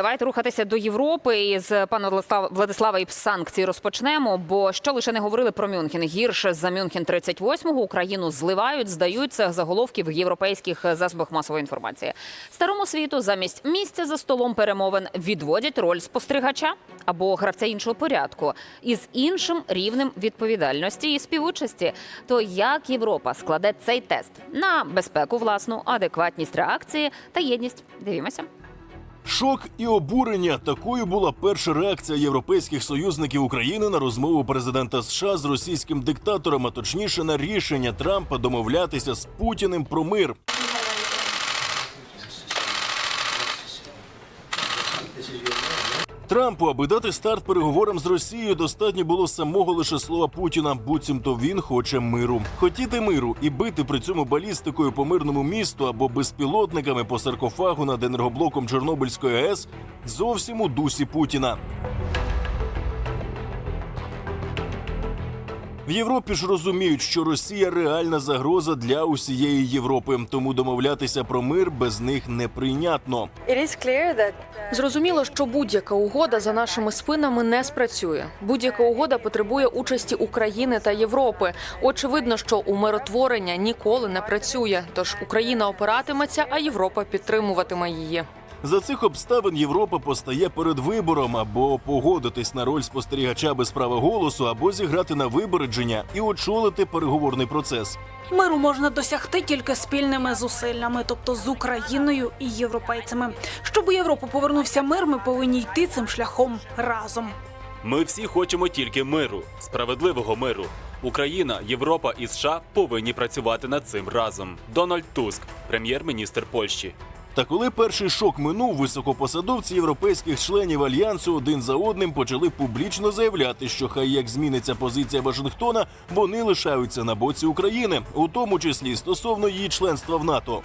Давайте рухатися до Європи і з пана Владислава і санкцій розпочнемо. Бо що лише не говорили про Мюнхен гірше за Мюнхен 38-го Україну зливають, здають це заголовки в європейських засобах масової інформації. Старому світу замість місця за столом перемовин відводять роль спостерігача або гравця іншого порядку із іншим рівнем відповідальності і співучасті. То як Європа складе цей тест на безпеку, власну адекватність реакції та єдність? Дивімося. Шок і обурення такою була перша реакція європейських союзників України на розмову президента США з російським диктатором, а точніше на рішення Трампа домовлятися з Путіним про мир. Трампу, аби дати старт переговорам з Росією, достатньо було самого лише слова Путіна. Буцімто він хоче миру. Хотіти миру і бити при цьому балістикою по мирному місту або безпілотниками по саркофагу над енергоблоком Чорнобильської АЕС зовсім у дусі Путіна. В Європі ж розуміють, що Росія реальна загроза для усієї Європи, тому домовлятися про мир без них неприйнятно. Uh, Зрозуміло, що будь-яка угода за нашими спинами не спрацює. Будь-яка угода потребує участі України та Європи. Очевидно, що умиротворення ніколи не працює. Тож Україна опиратиметься, а Європа підтримуватиме її. За цих обставин Європа постає перед вибором або погодитись на роль спостерігача без права голосу, або зіграти на випередження і очолити переговорний процес. Миру можна досягти тільки спільними зусиллями, тобто з Україною і європейцями. Щоб у Європу повернувся мир, ми повинні йти цим шляхом разом. Ми всі хочемо тільки миру, справедливого миру. Україна, Європа і США повинні працювати над цим разом. Дональд Туск, прем'єр-міністр Польщі. Та коли перший шок минув, високопосадовці європейських членів альянсу один за одним почали публічно заявляти, що хай як зміниться позиція Вашингтона, вони лишаються на боці України, у тому числі стосовно її членства в НАТО.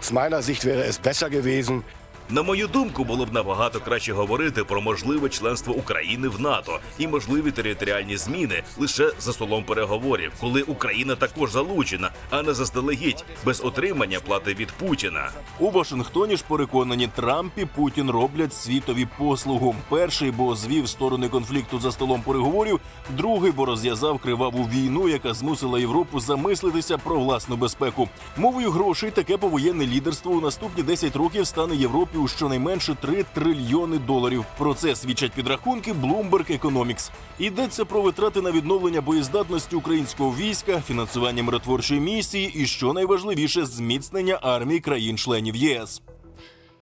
З моєї Sicht wäre es besser gewesen, На мою думку, було б набагато краще говорити про можливе членство України в НАТО і можливі територіальні зміни лише за столом переговорів, коли Україна також залучена, а не заздалегідь без отримання плати від Путіна. У Вашингтоні ж переконані Трамп і Путін роблять світові послугу. Перший, бо звів сторони конфлікту за столом переговорів, другий, бо розв'язав криваву війну, яка змусила Європу замислитися про власну безпеку. Мовою грошей таке повоєнне лідерство у наступні 10 років стане Європі у щонайменше 3 трильйони доларів. Про це свідчать підрахунки Bloomberg Economics. Йдеться про витрати на відновлення боєздатності українського війська, фінансування миротворчої місії і, що найважливіше, зміцнення армії країн-членів ЄС.